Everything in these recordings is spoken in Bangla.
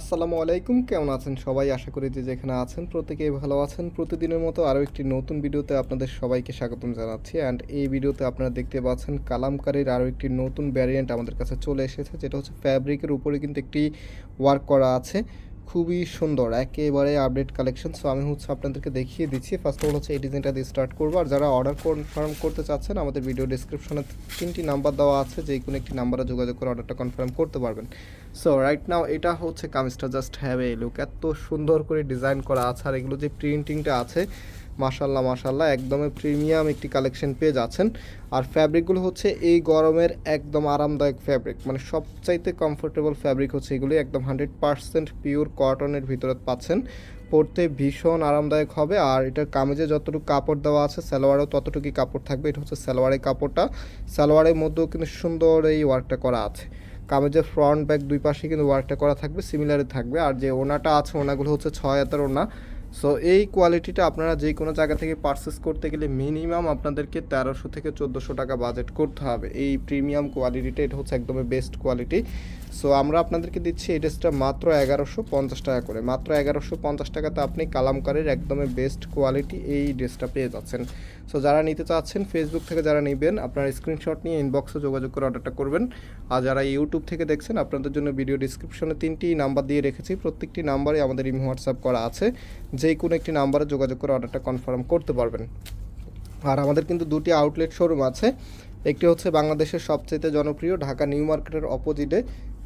আসসালামু আলাইকুম, কেমন আছেন সবাই? আশা করি যে যেখানে আছেন, প্রত্যেকেই ভালো আছেন। প্রতিদিনের মতো আরও একটি নতুন ভিডিওতে আপনাদের সবাইকে স্বাগতম জানাচ্ছি। অ্যান্ড এই ভিডিওতে আপনারা দেখতে পাচ্ছেন, কালামকারীর আরও একটি নতুন ভ্যারিয়েন্ট আমাদের কাছে চলে এসেছে, যেটা হচ্ছে ফ্যাব্রিকের উপরে কিন্তু একটি ওয়ার্ক করা আছে। খুবই সুন্দর, একেবারে আপডেট কালেকশন সো আমি হচ্ছে আপনাদেরকে দেখিয়ে দিচ্ছি। ফার্স্ট অফ অল হচ্ছে এই ডিজাইনটা দিয়ে স্টার্ট করব। আর যারা অর্ডার কনফার্ম করতে চাচ্ছেন, আমাদের ভিডিও ডিসক্রিপশনে তিনটি নাম্বার দেওয়া আছে। যে কোনো একটি নাম্বারে যোগাযোগ করে অর্ডারটা কনফার্ম করতে পারবেন। সো রাইট নাও এটা হচ্ছে কামিজটা জাস্ট হ্যাভ এ লুক এত সুন্দর করে ডিজাইন করা আছে। আর এগুলো যে প্রিন্টিংটা আছে মাশাল্লাহ মাশাল্লাহ একদমই প্রিমিয়াম একটি কালেকশন পেয়ে যাচ্ছেন। আর ফ্যাব্রিকগুলো হচ্ছে এই গরমের একদম আরামদায়ক ফ্যাব্রিক মানে সবচাইতে কমফোর্টেবল ফ্যাব্রিক হচ্ছে এগুলি, একদম হান্ড্রেড পারসেন্ট পিওর কটনের ভিতরে পাচ্ছেন। পরতে ভীষণ আরামদায়ক হবে, আর এটার কামিজে যতটুকু কাপড় দেওয়া আছে, সালোয়ারেও ততটুকুই কাপড় থাকবে। এটা হচ্ছে সালোয়ারের কাপড়টা, সালোয়ারের মধ্যেও কিন্তু সুন্দর এই ওয়ার্কটা করা আছে। কামিজের ফ্রন্ট ব্যাক দুই পাশে কিন্তু ওয়ার্কটা করা থাকবে সিমিলারই থাকবে। আর যে ওনাটা আছে, ওনাগুলো হচ্ছে ছয় হাতের ওনা। সো এই কোয়ালিটিটা আপনারা যে কোনো জায়গা থেকে পারচেস করতে গেলে মিনিমাম আপনাদেরকে তেরোশো থেকে চোদ্দোশো টাকা বাজেট করতে হবে। এই প্রিমিয়াম কোয়ালিটিটা এটা হচ্ছে একদমই বেস্ট কোয়ালিটি সো আমরা আপনাদেরকে দিচ্ছি এই ড্রেসটা মাত্র এগারোশো পঞ্চাশ টাকা করে। মাত্র এগারোশো পঞ্চাশ টাকাতে আপনি কালামকারের একদমই বেস্ট কোয়ালিটি এই ড্রেসটা পেয়ে যাচ্ছেন। সো যারা নিতে চাচ্ছেন ফেসবুক থেকে যারা নেবেন, আপনার স্ক্রিনশট নিয়ে ইনবক্সে যোগাযোগ করে অর্ডারটা করবেন। আর যারা ইউটিউব থেকে দেখছেন, আপনাদের জন্য ভিডিও ডিসক্রিপশনে তিনটি নাম্বার দিয়ে রেখেছি। প্রত্যেকটি নাম্বারে আমাদের ইমো হোয়াটসঅ্যাপ করা আছে। যে কোনো একটি নাম্বারে যোগাযোগ করে অর্ডারটা কনফার্ম করতে পারবেন। আর আমাদের কিন্তু দুটি আউটলেট শোরুম আছে। একটি হচ্ছে বাংলাদেশের সবচেয়ে জনপ্রিয় ঢাকা নিউ মার্কেটের অপোজিটে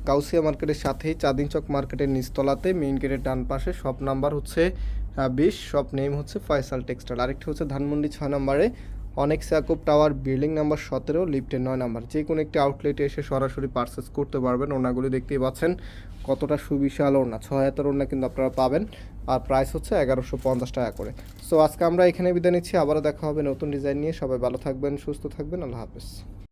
কাউসিয়া মার্কেটের সাথেই চাঁদিন চক মার্কেটের নিচতলাতে, মেইন গেটের ডান পাশে, শপ নাম্বার হচ্ছে বিশ, শপ নেম হচ্ছে ফয়সাল টেক্সটাইল। আরেকটি হচ্ছে ধানমন্ডি ছয় নম্বরে অনেক স্যাকুব টাওয়ার, বিল্ডিং নাম্বার সতেরো, লিফটের নয় নাম্বার। যে কোনো একটি আউটলেটে এসে সরাসরি পারচেস করতে পারবেন। ওনাগুলি দেখতেই পাচ্ছেন কতটা সুবিশাল ওনা ছয় হাতের ওনা কিন্তু আপনারা পাবেন। আর প্রাইস হচ্ছে এগারোশো পঞ্চাশ টাকা করে। সো আজকে আমরা এখানে বিদায় নিচ্ছি। আবারও দেখা হবে নতুন ডিজাইন নিয়ে। সবাই ভালো থাকবেন, সুস্থ থাকবেন। আল্লাহ হাফেজ।